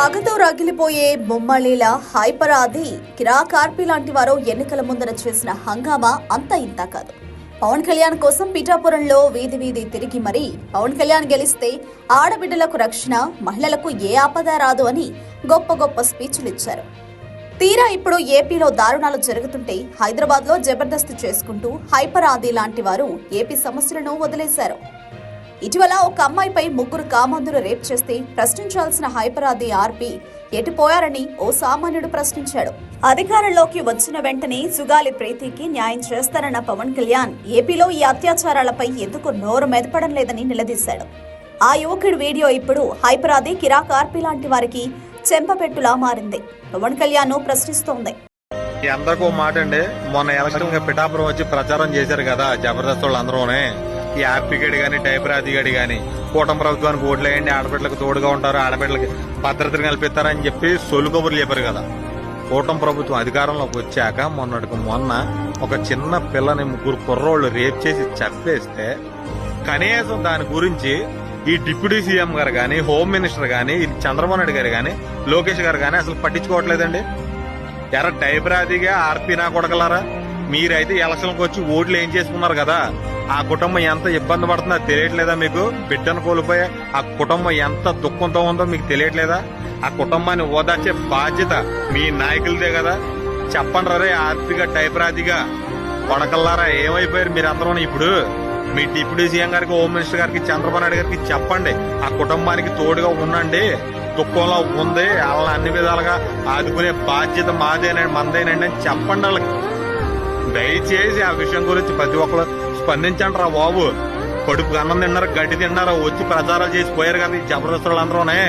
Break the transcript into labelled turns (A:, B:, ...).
A: పగతో రగిలిపోయే బొమ్మలీల హైపరాది కిరాకార్పి లాంటి వారు ఎన్నికల ముందర చేసిన హంగామా అంత ఇంత కాదు. పవన్ కళ్యాణ్ కోసం పీఠాపురంలో వీధి వీధి తిరిగి మరీ పవన్ కళ్యాణ్ గెలిస్తే ఆడబిడ్డలకు రక్షణ మహిళలకు ఏ ఆపద రాదు అని గొప్ప గొప్ప స్పీచ్లు ఇచ్చారు. తీరా ఇప్పుడు ఏపీలో దారుణాలు జరుగుతుంటే హైదరాబాద్లో జబర్దస్త్ చేసుకుంటూ హైపర్ ఆది లాంటి వారు ఏపీ సమస్యలను వదిలేశారు. ఇటీవల ఒక అమ్మాయిపై ముగ్గురు కామందులు రేప్ చేస్తే ప్రశ్నించాల్సిన హైపరాది ఆర్పి ఎటుపోయారని ఓ సామాన్యుడు ప్రశ్నించాడు. అధికారంలోకి వచ్చిన వెంటనే సుగాలి ప్రీతికి న్యాయం చేస్తారన్న పవన్ కళ్యాణ్ ఏపీలో ఈ అత్యాచారాలపై ఎందుకు నోరు మెదపడం లేదని నిలదీశాడు. ఆ యువకుడి వీడియో ఇప్పుడు హైపరాది కిరాక్ ఆర్పి లాంటి వారికి చెంపపెట్టులా మారింది. పవన్ కళ్యాణ్ ప్రశ్నిస్తోంది.
B: అందరికీ మాట అండి మొన్న ఎలక్షన్ పిఠాపురం వచ్చి ప్రచారం చేశారు కదా జబర్దస్త్ వాళ్ళందరూనే. ఈ హ్యాపీ గడి కానీ టైపర్ కూటమి ప్రభుత్వానికి ఓట్లేయండి ఆడబిడ్డలకు తోడుగా ఉంటారు ఆడబిడ్డలకి భద్రతను కల్పిస్తారని చెప్పి సొలు కబుర్లు చెప్పారు కదా. కూటమి ప్రభుత్వం అధికారంలోకి వచ్చాక మొన్నటికి మొన్న ఒక చిన్న పిల్లని ముగ్గురు కుర్రోళ్ళు రేప్ చేసి చంపేస్తే కనీసం దాని గురించి ఈ డిప్యూటీ సీఎం గారు కానీ హోమ్ మినిస్టర్ కానీ ఈ చంద్రబాబు నాయుడు గారు కానీ లోకేష్ గారు కానీ అసలు పట్టించుకోవట్లేదండి. ఎర డైబ్రాదిగా ఆర్పి నా కొడగలరా మీరైతే ఎలక్షన్కి వచ్చి ఓట్లు ఏం చేసుకున్నారు కదా? ఆ కుటుంబం ఎంత ఇబ్బంది పడుతుందో తెలియట్లేదా మీకు? బిడ్డను కోల్పోయే ఆ కుటుంబం ఎంత దుఃఖంతో ఉందో మీకు తెలియట్లేదా? ఆ కుటుంబాన్ని ఓదార్చే బాధ్యత మీ నాయకులదే కదా. చెప్పండి రే ఆర్పిగా టైప్రాదిగా. కొడకల్లారా ఏమైపోయారు మీరందరూ ఇప్పుడు? మీ డిప్యూటీ సీఎం గారికి హోమ్ మినిస్టర్ గారికి చంద్రబాబు నాయుడు గారికి చెప్పండి. ఆ కుటుంబానికి తోడుగా ఉండండి. దుఃఖంలో ఉంది. వాళ్ళని అన్ని విధాలుగా ఆదుకునే బాధ్యత మాదేనండి మందేనండి అని చెప్పండి వాళ్ళకి. దయచేసి ఆ విషయం గురించి ప్రతి ఒక్కరు స్పందించండి రా బాబు. కడుపు అన్నం తిన్నారు గడ్డి తిన్నారు వచ్చి ప్రచారాలు చేసి పోయారు కదా ఈ జబర్దస్తులు అందరూనే